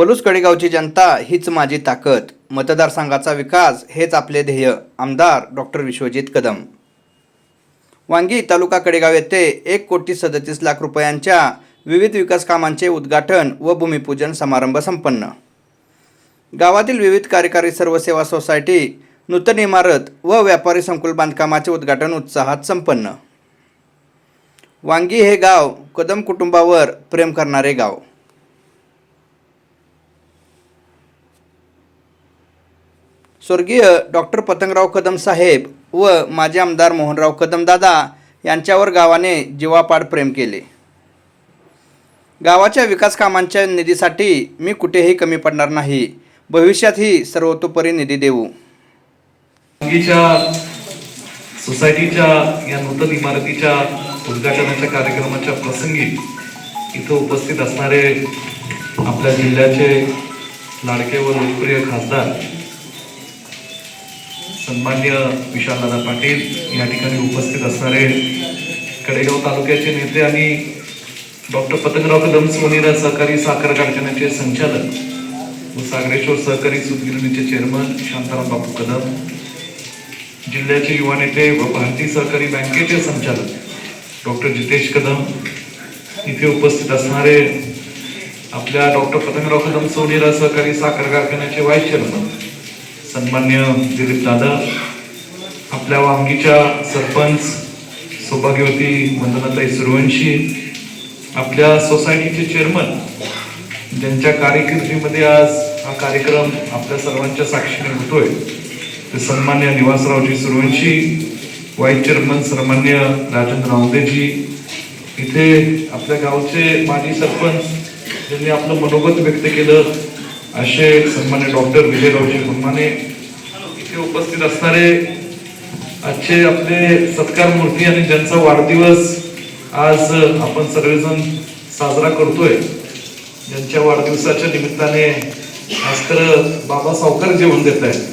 पलूस कडेगावची जनता हीच माझी ताकद. मतदारसंघाचा विकास हेच आपले ध्येय आमदार डॉक्टर विश्वजित कदम. वांगी तालुका कडेगाव येथे एक कोटी सदतीस लाख रुपयांच्या विविध विकास कामांचे उद्घाटन व भूमिपूजन समारंभ संपन्न. गावातील विविध कार्यकारी सर्व सेवा सोसायटी नूतन इमारत व व्यापारी संकुल बांधकामाचे उद्घाटन उत्साहात संपन्न. वांगी हे गाव कदम कुटुंबावर प्रेम करणारे गाव. स्वर्गीय डॉक्टर पतंगराव कदम साहेब व माजी आमदार मोहनराव कदम दादा यांच्यावर गावाने जीवापाड प्रेम केले. गावाच्या विकास कामांच्या निधीसाठी मी कुठेही कमी पडणार नाही. भविष्यातही सर्वतोपरी निधी देऊ. सोसायटीच्या या नूतन इमारतीच्या उद्घाटनाच्या कार्यक्रमाच्या प्रसंगी इथं उपस्थित असणारे आपल्या जिल्ह्याचे लाडके व लोकप्रिय खासदार सन्मान्य विशालदादा पाटील या ठिकाणी उपस्थित असणारे कडेगाव तालुक्याचे नेते आणि डॉक्टर पतंगराव कदम सोनेरा सहकारी साखर कारखान्याचे संचालक व सागरेश्वर सहकारी सुतगिरणीचे चेअरमन शांताराम बापू कदम जिल्ह्याचे युवा नेते व भारतीय सहकारी बँकेचे संचालक डॉक्टर जितेश कदम इथे उपस्थित असणारे आपल्या डॉक्टर पतंगराव कदम सोनीरा सहकारी साखर कारखान्याचे व्हाईस चेअरमन सन्मान्य दिलीप दादा आपल्या वांगीच्या सरपंच सौभाग्यवती वंदनाताई सुरवंशी आपल्या सोसायटीचे चेअरमन ज्यांच्या कारकिर्दीमध्ये आज हा कार्यक्रम आपल्या सर्वांच्या साक्षीने होतोय ते सन्मान्य निवासरावजी सुरवंशी व्हाईस चेअरमन सन्मान्य राजेंद्र रावदेजी इथे आपल्या गावचे माजी सरपंच ज्यांनी आपलं मनोगत व्यक्त केलं असे सन्मान्य डॉक्टर विजयरावजी गुरमाने इथे उपस्थित असणारे आजचे आपले सत्कार मूर्ती आणि ज्यांचा वाढदिवस आज आपण सर्वजण साजरा करतोय ज्यांच्या वाढदिवसाच्या निमित्ताने आज खरं बाबा सावकार जेवण देत आहेत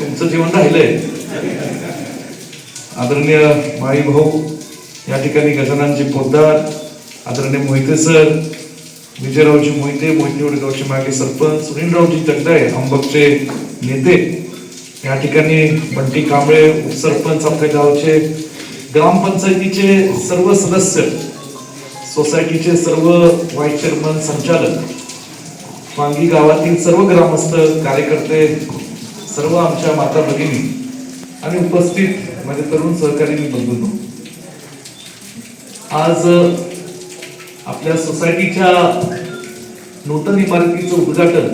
तुमचं जेवण राहिलंय. आदरणीय माई भाऊ या ठिकाणी गजाननजी पोद्दार आदरणीय मोहिते सर विजयरावजी मोहिते मोहिते वडगावचे मागे सरपंच सुनीलरावजी जगदाय अंबकचे नेते. या ठिकाणी बंटी कांबळे उपसरपंच आपल्या गावचे ग्रामपंचायतीचे सर्व सदस्य सोसायटीचे सर्व व्हाईस चेअरमन संचालक वांगी गावातील सर्व ग्रामस्थ कार्यकर्ते सर्व आमच्या माता भगिनी आणि उपस्थित माझे तरुण सहकारी बंधूंनो. आज आपल्या सोसायटीच्या नूतन इमारतीचं उद्घाटन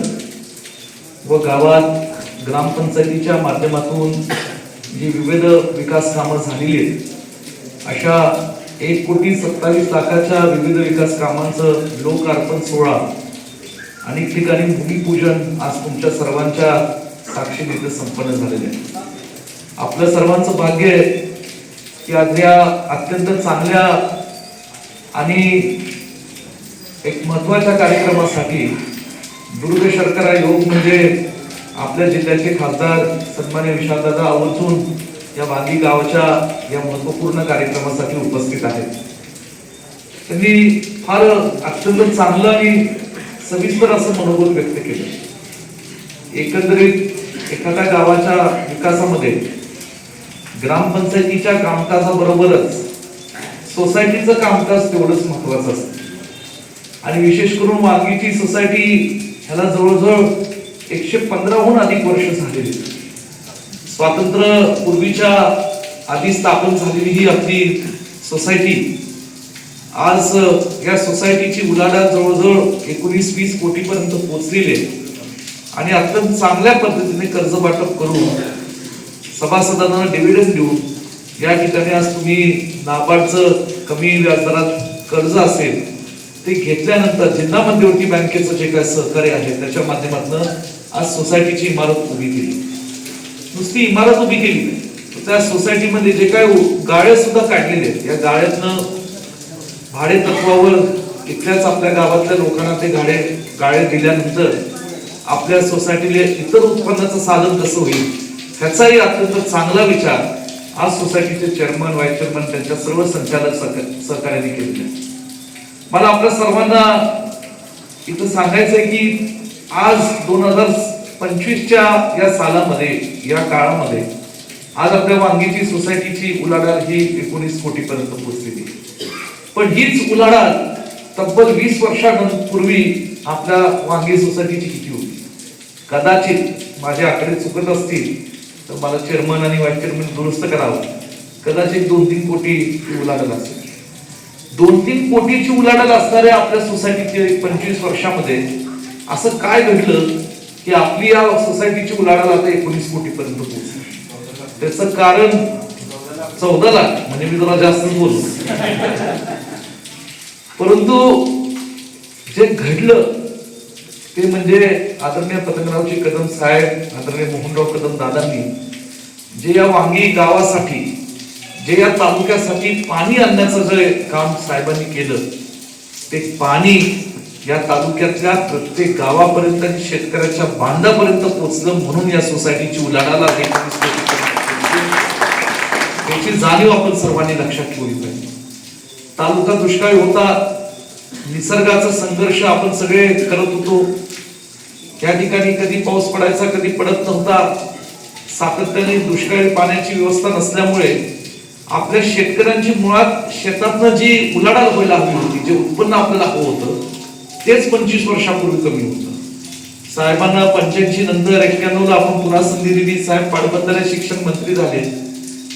व गावात ग्रामपंचायतीच्या माध्यमातून जी विविध विकास कामं झालेली आहेत अशा एक कोटी सत्तावीस लाखाच्या विविध विकास कामांचं लोकार्पण सोहळा अनेक ठिकाणी भूमिपूजन आज तुमच्या सर्वांच्या साक्षीने इथं संपन्न झालेले आहे. आपलं सर्वांचं भाग्य आहे की आज या अत्यंत चांगल्या आणि एक महत्त्वाच्या कार्यक्रमासाठी दुर्ग शर्करा योग म्हणजे आपल्या जिल्ह्याचे खासदार सन्मान्य विशालदादा आवर्जून या वांगी गावाच्या या महत्त्वपूर्ण कार्यक्रमासाठी उपस्थित आहेत. त्यांनी फार अत्यंत चांगलं आणि सविस्तर असं मनोगत व्यक्त केलं. एकंदरीत एखाद्या गावाच्या विकासामध्ये ग्रामपंचायतीच्या कामकाजाबरोबरच सोसायटीचं कामकाज तेवढंच महत्वाचं असतं. आणि विशेष करून वांगीची सोसायटी ह्याला जवळजवळ एकशे पंधराहून अधिक वर्ष झालेली. स्वातंत्र्य पूर्वीच्या आधी स्थापन झालेली ही आपली सोसायटी. आज या सोसायटीची उलाढाल जवळजवळ एकोणीस वीस कोटीपर्यंत पोहोचलेली आहे. आणि अत्यंत चांगल्या पद्धतीने कर्ज वाटप करून सभासदांना डिव्हिडंड देऊन या ठिकाणी आज तुम्ही नाबार्डचं कमी व्याजदरात कर्ज असेल ते घेतल्यानंतर जिल्हा मध्यवर्ती बँकेचं जे काही सहकार्य आहे त्याच्या माध्यमातून आज सोसायटीची इमारत उभी केली नुसती इमारत उभी केली नाही. त्या सोसायटीमध्ये जे काय गाळे सुद्धा काढलेले आहेत या गाळ्यातनं भाडे तत्वावर इथल्याच आपल्या गावातल्या लोकांना ते गाडे गाळे दिल्यानंतर आपल्या सोसायटीला इतर उत्पन्नाचं साधन कसं होईल ह्याचाही अत्यंत चांगला विचार आज सोसायटीचे चेअरमन व्हाईस चेअरमन त्यांच्या सर्व संचालक सहकार्याने केलेले आहे. मला आपल्या सर्वांना इथं सांगायचं आहे की आज दोन हजार पंचवीसच्या या सालामध्ये या काळामध्ये आज आपल्या वांगीची सोसायटीची उलाढाल ही एकोणीस कोटीपर्यंत पोहोचलेली पण हीच उलाढाल तब्बल वीस वर्षांपूर्वी आपल्या वांगी सोसायटीची किती होती? कदाचित माझे आकडे चुकत असतील तर मला चेअरमन आणि वाईस चेअरमन दुरुस्त करावं. कदाचित दोन तीन कोटी उलाढाल असेल. दोन तीन कोटीची उलाढाल असणाऱ्या आपल्या सोसायटीचे पंचवीस वर्षामध्ये असं काय घडलं की आपली या सोसायटीची उलाढाल आता एकोणीस कोटीपर्यंत पोहोचली? त्याचं कारण चौदा लाख म्हणजे मी जरा जास्त बोल परंतु जे घडलं ते म्हणजे आदरणीय पतंगरावजी कदम साहेब आदरणीय मोहनराव कदम दादांनी जे या वांगी गावासाठी जे या तालुक्यासाठी पाणी आणण्याचं जे काम साहेबांनी केलं ते पाणी या तालुक्यातल्या प्रत्येक गावापर्यंत आणि शेतकऱ्याच्या बांधापर्यंत पोचलं म्हणून या सोसायटीची उलाढाला त्याची याची जाणीव आपण सर्वांनी लक्षात ठेवली पाहिजे. तालुका दुष्काळी होता निसर्गाचा संघर्ष आपण सगळे करत होतो. या ठिकाणी कधी पाऊस पडायचा कधी पडत नव्हता. सातत्याने दुष्काळी पाण्याची व्यवस्था नसल्यामुळे आपल्या शेतकऱ्यांची मुळात शेतातनं जी उलाढाल व्हायला हवी होती जे उत्पन्न आपल्याला हवं होतं तेच पंचवीस वर्षापूर्वी कमी होतं. साहेबांना पंच्याऐंशी नंतर एक्क्याण्णव ला आपण पुन्हा संधी दिली साहेब पाटबंधारे शिक्षण मंत्री झाले.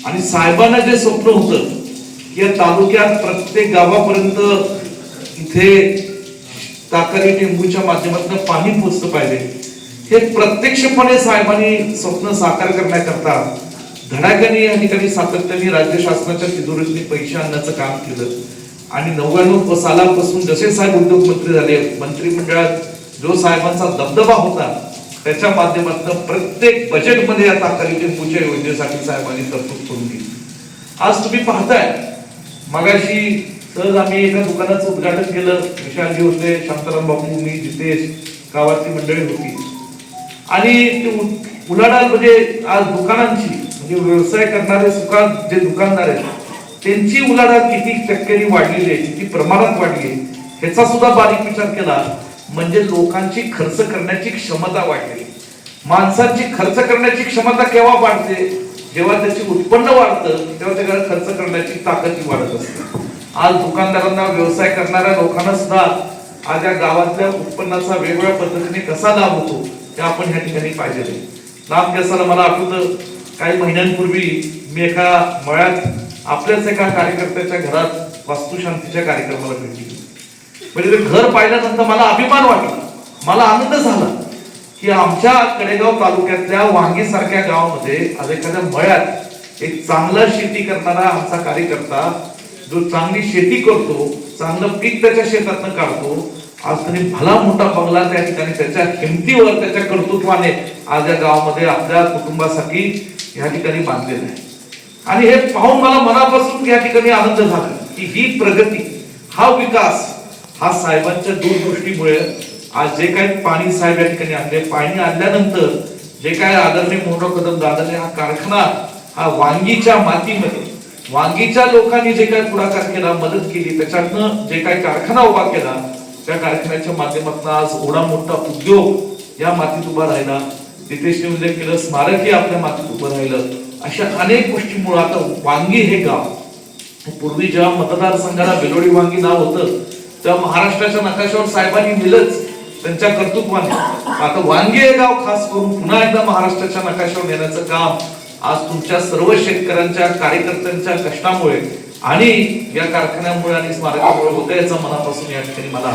आणि साहेबांना जे स्वप्न होतं की या तालुक्यात प्रत्येक गावापर्यंत इथे ताकारी टेंबूच्या माध्यमातून पाणी पोचलं पाहिजे. हे प्रत्यक्षपणे साहेबांनी स्वप्न साकार करण्याकरता धडाक्याने या ठिकाणी सातत्याने राज्य शासनाच्या तिजोरीतून पैसे आणण्याचं काम केलं. आणि नव्याण्णव सालापासून जसे साहेब उद्योग मंत्री झाले मंत्रिमंडळात जो साहेबांचा दबदबा होता त्याच्या माध्यमातून प्रत्येक बजेटमध्ये या ताकारी टेंबूच्या योजनेसाठी साहेबांनी तरतूद करून दिली. आज तुम्ही पाहताय मगाशी सहज आम्ही एका दुकानाचं उद्घाटन केलं विशालजी होते शांताराम बापू मी जितेश गावातली मंडळी होती. आणि ते उलाढाल म्हणजे आज दुकानांची म्हणजे व्यवसाय करणारे सुद्धा जे दुकानदार आहेत त्यांची उलाढाल किती टक्क्यांनी वाढलेली आहे किती प्रमाणात वाढली आहे ह्याचा सुद्धा बारीक विचार केला म्हणजे लोकांची खर्च करण्याची क्षमता वाढली. माणसांची खर्च करण्याची क्षमता केव्हा वाढते? जेव्हा त्याची उत्पन्न वाढतं तेव्हा त्याला खर्च करण्याची ताकद ही वाढत असते. आज दुकानदारांना व्यवसाय करणाऱ्या लोकांना सुद्धा आज या गावातल्या उत्पन्नाचा वेगवेगळ्या पद्धतीने कसा लाभ होतो ते आपण ह्या ठिकाणी पाहिजे लाभ घ्यायला मला आठवतं काही महिन्यांपूर्वी मी एका मळ्यात आपल्याच एका कार्यकर्त्याच्या घरात वास्तुशांतीच्या कार्यक्रमाला भेट दिली. म्हणजे ते घर पाहिल्यानंतर मला अभिमान वाटला. मला आनंद झाला की आमच्या कडेगाव तालुक्यातल्या वांगीसारख्या गावामध्ये आज एखाद्या मळ्यात एक चांगला शेती करणारा आमचा कार्यकर्ता जो चांगली शेती करतो चांगलं पीक त्याच्या शेतातनं काढतो आज त्यांनी भला मोठा बंगला त्या ठिकाणी त्याच्या किमतीवर त्याच्या कर्तृत्वाने आज या गावामध्ये आपल्या कुटुंबासाठी या ठिकाणी बांधलेलं आहे आणि हे पाहून मला मनापासून या ठिकाणी आनंद झाला की ही प्रगती हा विकास हा साहेबांच्या दूरदृष्टीमुळे आज जे काही पाणी साहेब या ठिकाणी आणले पाणी आणल्यानंतर जे काय आदरणीय मोहनराव कदम दादाने हा कारखाना हा वांगीच्या मातीमध्ये वांगीच्या लोकांनी जे काय पुढाकार केला मदत केली त्याच्यातनं जे काय कारखाना उभा केला त्या कारखान्याच्या माध्यमातून आज एवढा मोठा उद्योग या मातीत उभा राहिला. नितेशने म्हणजे उल्लेख केलं स्मारकही आपल्या मातीत उभं राहिलं. अशा अनेक गोष्टीमुळे आता वांगी हे गाव पूर्वी जेव्हा मतदारसंघाला बेलोडी वांगी नाव होतं तेव्हा महाराष्ट्राच्या नकाशावर साहेबांनी नेलंच त्यांच्या कर्तृत्वाने. आता वांगी हे गाव खास करून पुन्हा एकदा महाराष्ट्राच्या नकाशावर नेण्याचं काम आज तुमच्या सर्व शेतकऱ्यांच्या कार्यकर्त्यांच्या कष्टामुळे आणि या कारखान्यामुळे आणि स्मारकामुळे होतं याचा मनापासून या ठिकाणी मला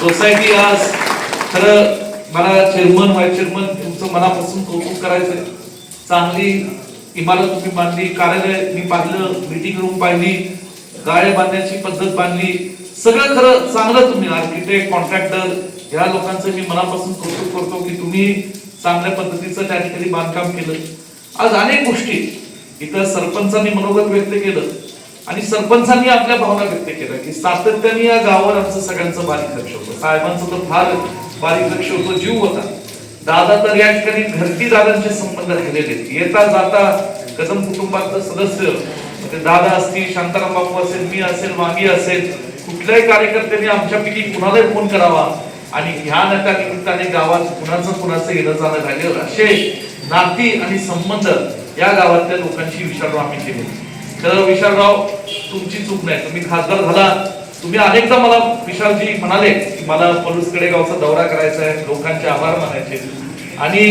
सोसायटी आज खरं मला चेअरमन व्हाईस चेअरमन तुमचं मनापासून कौतुक करायचंय. चांगली इमारत तुम्ही बांधली कार्यालय मी पाहिलं मीटिंग रूम पाहिली गाळे बांधण्याची पद्धत बांधली. सगळं खरं चांगलं तुम्ही आर्किटेक्ट कॉन्ट्रॅक्टर ह्या लोकांचं मी मनापासून कौतुक करतो की तुम्ही चांगल्या पद्धतीचं त्या ठिकाणी बांधकाम केलं. आज अनेक गोष्टी इथं सरपंचांनी मनोगत व्यक्त केलं आणि सरपंचांनी आपल्या भावना व्यक्त केल्या की सातत्याने या गावावर आमचं सगळ्यांचं बारीक लक्ष होतं. साहेबांचं तर फार बारीक लक्ष होतं जीव होता. दादा तर या ठिकाणी घरती दादांचे संबंध राहिलेले येता जाता कदम कुटुंबातलं सदस्य म्हणजे दादा असतील शांताराम बापू असेल मी असेल मामी असेल कुठल्याही कार्यकर्त्यांनी आमच्यापैकी कुणालाही फोन करावा. आणि ह्या नका निमित्ताने गावात कुणाचं कुणाचं येणं जाणं राहिलं असे नाती आणि संबंध या गावातल्या लोकांशी विचारलो आम्ही केले. तर विशालराव तुमची चूक नाही. तुम्ही खासदार झाला. तुम्ही अनेकदा मला विशालजी म्हणाले की मला पलूसकडे गावचा दौरा करायचा आहे लोकांचे आभार मानायचे. आणि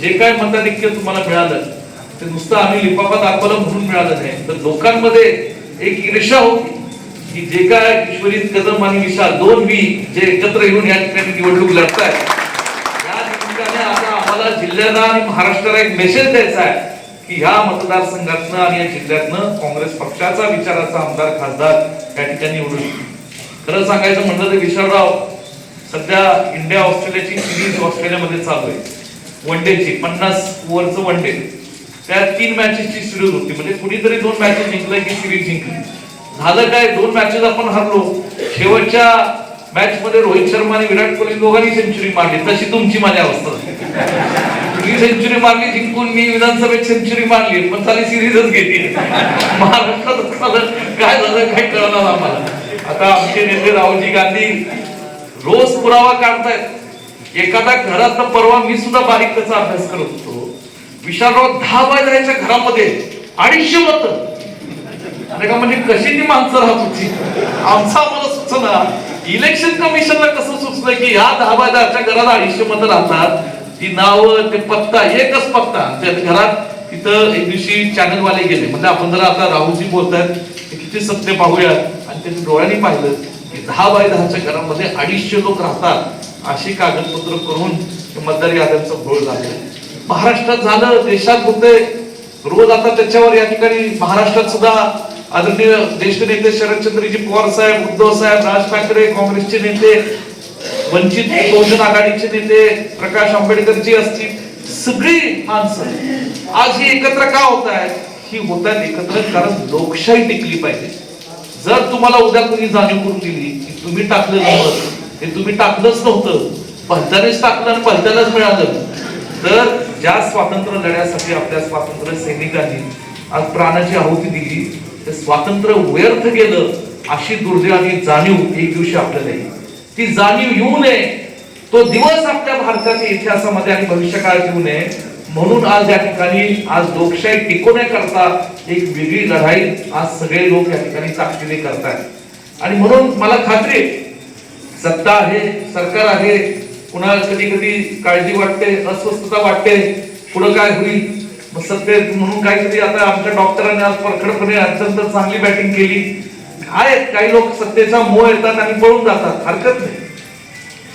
जे काय मताधिक्य तुम्हाला मिळालं ते नुसतं आम्ही लिफाफा दाखवलं म्हणून मिळालं नाही. तर लोकांमध्ये एक ईर्षा होती की जे काय ईश्वरीत कदम आणि विशाल दोन वी जे एकत्र येऊन या ठिकाणी निवडणूक लढताय या निमित्ताने आता आम्हाला जिल्ह्याला आणि महाराष्ट्राला एक मेसेज द्यायचा आहे. की ह्या मतदारसंघातनं आणि या जिल्ह्यातनं काँग्रेस पक्षाचा विचाराचा आमदार खासदार या ठिकाणी निवडून खरं सांगायचं म्हणलं तर विशालराव सध्या इंडिया ऑस्ट्रेलियाची सिरीज ऑस्ट्रेलियामध्ये चालू आहे. वन डेची पन्नास ओव्हरचं वन डे त्या तीन मॅचेसची सिरीज होती. म्हणजे कुणीतरी दोन मॅचेस जिंकलं की सिरीज जिंकली झालं काय? दोन मॅचेस आपण हरलो. शेवटच्या मॅच मध्ये रोहित शर्मा आणि विराट कोहली दोघांनी सेंचुरी मारली. तशी तुमची माझी अवस्था झाली. सेंचुरी मारली जिंकून मी विधानसभेत सेंचुरी मारली पण चाली सिरीजच घेतली. महाराष्ट्रात काय झालं काय कळणार आम्हाला? आता आमचे नेते राहुलजी गांधी रोज पुरावा काढतायत. एखादा घरात परवा मी सुद्धा बारीक त्याचा अभ्यास करत होतो. विशालराव दहा बाय घरामध्ये अडीचशे मत. अरे का म्हणजे कशी ती माणसं राहत होती? आमचा आम्हाला सुचना. इलेक्शन कमिशनला कसं सुचलं की ह्या दहा बाय दहाच्या घरात अडीचशे मत राहतात? ती नाव ते पत्ता एकच पत्ता. त्या घरात तिथं एक दिवशी चॅनलवाले गेले. म्हणजे आपण जर आता राहुलजी बोलतात किती सत्य पाहूयात. आणि त्यांनी डोळ्यांनी पाहिलं की दहा बाय दहाच्या घरामध्ये अडीचशे लोक राहतात अशी कागदपत्र करून ते मतदार याद्यांचा घोळ झालं महाराष्ट्रात झालं देशात होते रोज आता त्याच्यावर या ठिकाणी महाराष्ट्रात सुद्धा आदरणीय ज्येष्ठ नेते शरदचंद्रजी पवार साहेब उद्धव साहेब राज ठाकरे काँग्रेसचे नेते वंचित बहुजन आघाडीचे नेते प्रकाश आंबेडकरजी असतील सगळी माणसं आज ही एकत्र का होत आहेत ही होत आहेत एकत्र कारण लोकशाही टिकली पाहिजे. जर तुम्हाला उद्या कोणी जाणीव करून दिली की तुम्ही टाकलेलं मत हे तुम्ही टाकलंच नव्हतं पलत्यानेच टाकलं आणि पलत्यालाच मिळालं तर ज्या स्वातंत्र्य लढ्यासाठी आपल्या स्वातंत्र्य सैनिकांनी आज प्राणाची आहुती दिली ते स्वातंत्र्य व्यर्थ गेलं अशी दुर्दैवानी आणि जाणीव एक दिवशी आपल्याला येईल. ती जाणीव येऊ नये. तो दिवस आपल्या भारताच्या इतिहासामध्ये आणि भविष्यकाळात येऊ नये. म्हणून आज या ठिकाणी आज लोकशाही टिकवण्याकरता एक वेगळी लढाई आज सगळे लोक या ठिकाणी ताकदीने करतायत. आणि म्हणून मला खात्री सत्ता आहे सरकार आहे कुणाला कधी कधी काळजी वाटते अस्वस्थता वाटते पुढं काय होईल? मग सत्य म्हणून काहीतरी आता आमच्या डॉक्टरांनी आज परखडपणे अत्यंत चांगली बॅटिंग केली. आहेत काही लोक सत्तेचा मोह येतात आणि पळून जातात. हरकत नाही.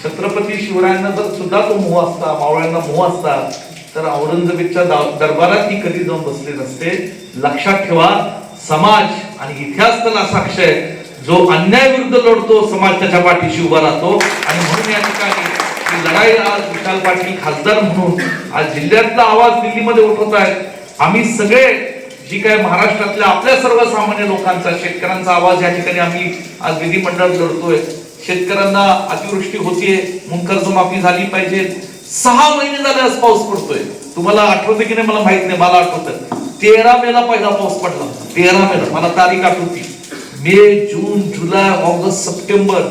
छत्रपती शिवरायांना जर सुद्धा तो मोह असता मावळ्यांना मोह असता तर औरंगजेबच्या दरबारात ती कधी जाऊन बसले नसते. लक्षात ठेवा समाज आणि इतिहास त्याला साक्ष आहे. जो अन्याय विरुद्ध लढतो समाज त्याच्या पाठीशी उभा राहतो. आणि म्हणून या ठिकाणी लढाई आज विशाल पाटील खासदार म्हणून आज जिल्ह्यातला आवाज दिल्लीमध्ये उठवत आहेत. आम्ही सगळे जी काय महाराष्ट्रातल्या आपल्या सर्वसामान्य लोकांचा शेतकऱ्यांचा आवाज या ठिकाणी आम्ही आज विधिमंडळ लढतोय शेतकऱ्यांना अतिवृष्टी होतीये म्हणून कर्जमाफी झाली पाहिजे. सहा महिने झाले आज पाऊस पडतोय. तुम्हाला आठवतं की नाही मला माहीत नाही मला आठवतं. तेरा मेला पहिला पाऊस पडला. तेरा मेला. मला तारीख आठवती. मे जून जुलै ऑगस्ट सप्टेंबर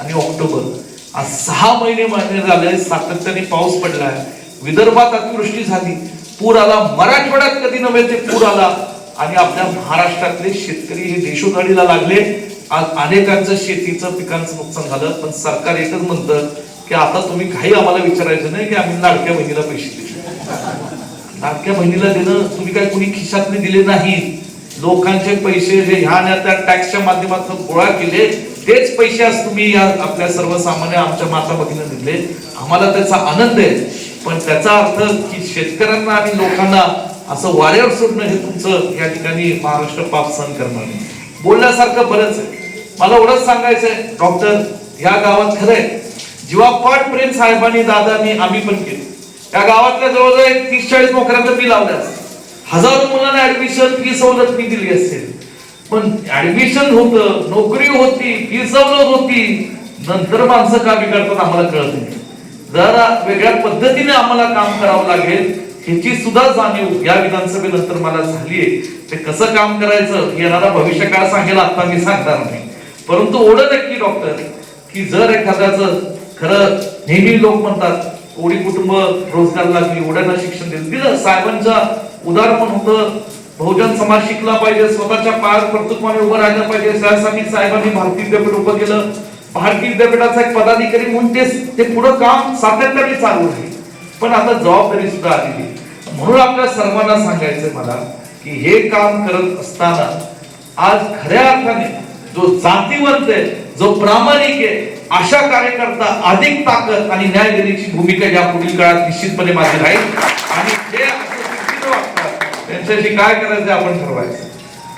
आणि ऑक्टोबर. आज सहा महिने महिने झाले सातत्याने पाऊस पडलाय. विदर्भात अतिवृष्टी झाली. पूर आला मराठवाड्यात कधी नव्हे ते पूर आला आणि आपल्या महाराष्ट्रातले शेतकरी हे देशोधडीला लागले. आज अनेकांचं शेतीचं पिकांचं नुकसान झालं. पण सरकार एकच म्हणतं की आता तुम्ही काही आम्हाला विचारायचं नाही की आम्ही लाडक्या बहिणीला पैसे दिले लाडक्या बहिणीला देणं तुम्ही काय कुणी खिशातने दिले नाही? लोकांचे पैसे जे ह्या ना त्या टॅक्सच्या माध्यमातून गोळा केले तेच पैसे आज तुम्ही या आपल्या सर्वसामान्य आमच्या माता भगिनी दिले. आम्हाला त्याचा आनंद आहे. पण त्याचा अर्थ की शेतकऱ्यांना आणि लोकांना असं वाऱ्यावर सोडणं हे तुमचं या ठिकाणी महाराष्ट्र पाप सहन करणार नाही बोलण्यासारखं बरंच आहे. मला एवढंच सांगायचंय डॉक्टर ह्या गावात खरंय जेव्हा पाठ प्रेम साहेबांनी दादांनी आम्ही पण केले. या गावातल्या जवळजवळ एक तीस चाळीस नोकऱ्यांचं मी लावल्या हजारो मुलांना ऍडमिशन फी सवलत मी दिली असेल पण ऍडमिशन होतं नोकरी होती फी सवलत होती. नंतर माणसं का बिघडतात आम्हाला कळत नाही. जरा वेगळ्या पद्धतीने आम्हाला काम करावं लागेल ह्याची सुद्धा जाणीव या विधानसभेनंतर मला झालीये. ते कसं काम करायचं येणारा भविष्य काळ सांगेल आता मी सांगणार नाही. परंतु ओढ नक्की डॉक्टर की जर एखाद्याचं खरं नेहमी लोक म्हणतात ओढी कुटुंब रोजगार लागली ओढ्यांना शिक्षण दिलं दिलं साहेबांचं उदाहरण पण होतं. बहुजन समाज शिकला पाहिजे स्वतःच्या पायावर कर्तृत्वाने उभं राहिलं पाहिजे त्यासाठी साहेबांनी भारतीय विद्यापीठ उभं केलं. भारतीय विद्यापीठाचा एक पदाधिकारी म्हणून ते ते पुढं काम सातत्याने चालू आहे. पण आता जबाबदारी सुद्धा आलेली म्हणून आपल्या सर्वांना सांगायचं मला की हे काम करत असताना आज खऱ्या अर्थाने जो जातीवंत आहे जो प्रामाणिक आहे अशा कार्यकर्ता अधिक ताकद आणि न्याय देण्याची भूमिका या पुढील काळात निश्चितपणे माझी राहील. आणि जे त्यांच्याशी काय करायचं आपण ठरवायचं.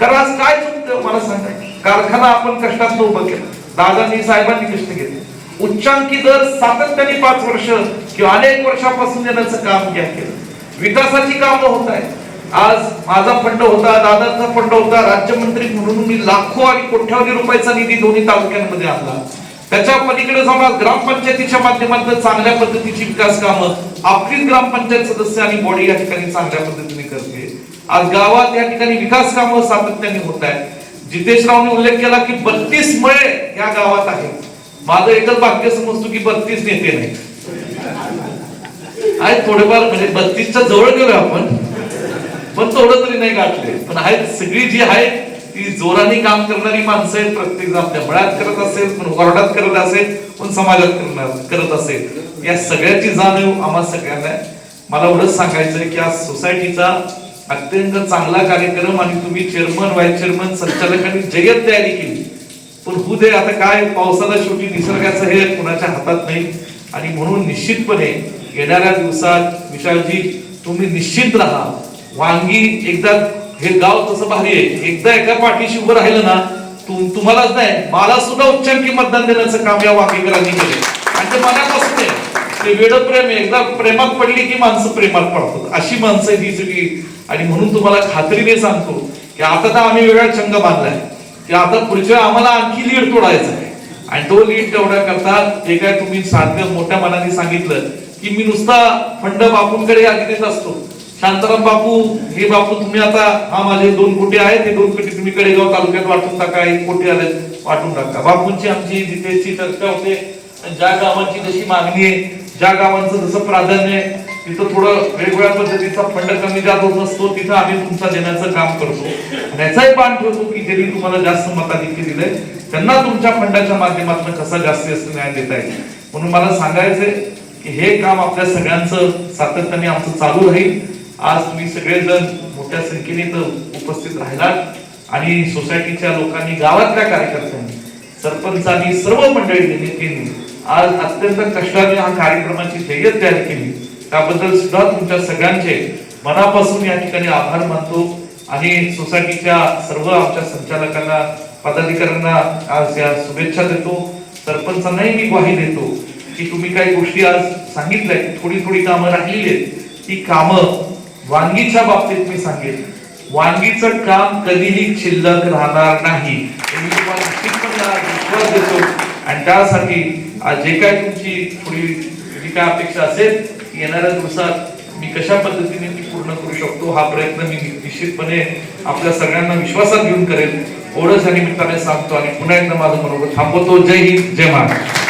कारण आज काय चुकतं मला सांगायचं कारखाना आपण कष्टात उभं केलं. दादांनी साहेबांनी कष्ट घेतले उच्चांकी दर सातत्याने पाच वर्ष किंवा अनेक वर्षापासून देण्याचं काम केलं. विकासाची कामं होत आहेत. आज माझा फंड होता दादाचा फंड होता राज्यमंत्री म्हणून मी लाखो आणि कोट्यावधी रुपयाचा निधी दोन्ही तालुक्यांमध्ये आणला. त्याच्या पलीकडे जाऊन आज ग्रामपंचायतीच्या माध्यमातून चांगल्या पद्धतीची विकास कामं आपलीच ग्रामपंचायत सदस्य आणि बॉडी या ठिकाणी चांगल्या पद्धतीने करते. आज गावात या ठिकाणी विकास कामं सातत्याने होत आहेत. जितेश रावने उल्लेख केला की बत्तीस मळे या गावात आहे. माझं एकच वाक्य समजतो की बत्तीस नेते नाही. आहेत थोडेफार म्हणजे बत्तीसच्या जवळ गेलो आपण पण थोडं तरी नाही गाठले. पण आहेत सगळी जी आहेत ती जोराने काम करणारी माणसं आहेत. प्रत्येक जण आपल्या मळ्यात करत असेल पण वॉर्डात करत असेल पण समाजात करणार करत असेल. या सगळ्याची जाणीव आम्हा सगळ्यांना मला एवढंच सांगायचं की आज सोसायटीचा अत्यंत चांगला कार्यक्रम आणि तुम्ही चेअरमन व्हाईस चेअरमन संचालकांनी जय्यत तयारी केली. पण होऊ दे आता काय पावसाला शेवटी निसर्गाचं हे कुणाच्या हातात नाही. आणि म्हणून निश्चितपणे येणाऱ्या दिवसात विशालजी तुम्ही निश्चित राहा. वांगी एकदा हे गाव तसं भारी आहे. एकदा एका पाठीशी उभं राहिलं ना तुम तुम्हालाच नाही मला सुद्धा उच्चांकी मतदान देण्याचं काम या वांगीकरांनी केले आणि ते मनापासून आहे. ते वेळ प्रेम एकदा प्रेमात पडली की माणसं प्रेमात पडतात. अशी माणसं आहे ही सगळी आणि म्हणून तुम्हाला खात्रीने सांगतो की आता तर आम्ही वेगळा चंग बांधलाय. की आता पुढच्या आम्हाला आणखी लीड तोडायचा आहे. आणि तो लीड तेवढा करता जे काय तुम्ही साध्य मोठ्या मनाने सांगितलं की मी नुसता फंड बापूंकडे आधी देत असतो. शांताराम बापू हे बापू तुम्ही आता हा माझे दोन कोटी आहेत हे दोन कोटी तुम्ही कडेगाव तालुक्यात वाटून टाका एक कोटी आले वाटून टाका. बापूंची आमची जितेची चर्चा होते ज्या गावांची जशी मागणी आहे ज्या गावांचं जसं प्राधान्य आहे तिथं थोडं वेगवेगळ्या पद्धतीचा फंड कमी जात होत असतो तिथं आम्ही तुमचा देण्याचं काम करतो. याचाही पान ठेवतो की ज्यांनी तुम्हाला जास्त मताधिक्य दिलंय त्यांना तुमच्या फंडाच्या माध्यमातून कसा जास्तीत जास्त न्याय देता येईल? म्हणून मला सांगायचंय की हे काम आपल्या सगळ्यांचं सातत्याने आमचं चालू राहील. आज तुम्ही सगळेजण मोठ्या संख्येने इथं उपस्थित राहिलात आणि सोसायटीच्या लोकांनी गावातल्या कार्यकर्त्यांनी सरपंचांनी सर्व मंडळी आज अत्यंत कष्टाने हा कार्यक्रमाची ध्येय तयार केली. त्याबद्दल सुद्धा तुमच्या सगळ्यांचे मनापासून या ठिकाणी आभार मानतो आणि सोसायटीच्या सर्व आमच्या संचालकांना पदाधिकाऱ्यांना आज या शुभेच्छा देतो. सरपंचांनाही मी ग्वाही देतो की तुम्ही काही गोष्टी आज सांगितल्या थोडी थोडी कामं राहिलेली आहेत. ती कामं वांगीच्या बाबतीत मी सांगेन. वांगीचं काम कधीही शिल्लक राहणार नाही. तुम्हाला विश्वास देतो. आणि त्यासाठी आज जे काय तुमची थोडी जी काय अपेक्षा असेल येणाऱ्या दिवसात मी कशा पद्धतीने ती पूर्ण करू शकतो हा प्रयत्न मी निश्चितपणे आपल्या सगळ्यांना विश्वासात घेऊन करेल. एवढंच या निमित्ताने सांगतो आणि पुन्हा एकदा माझं मनोगत थांबवतो. जय हिंद जय महाराष्ट्र.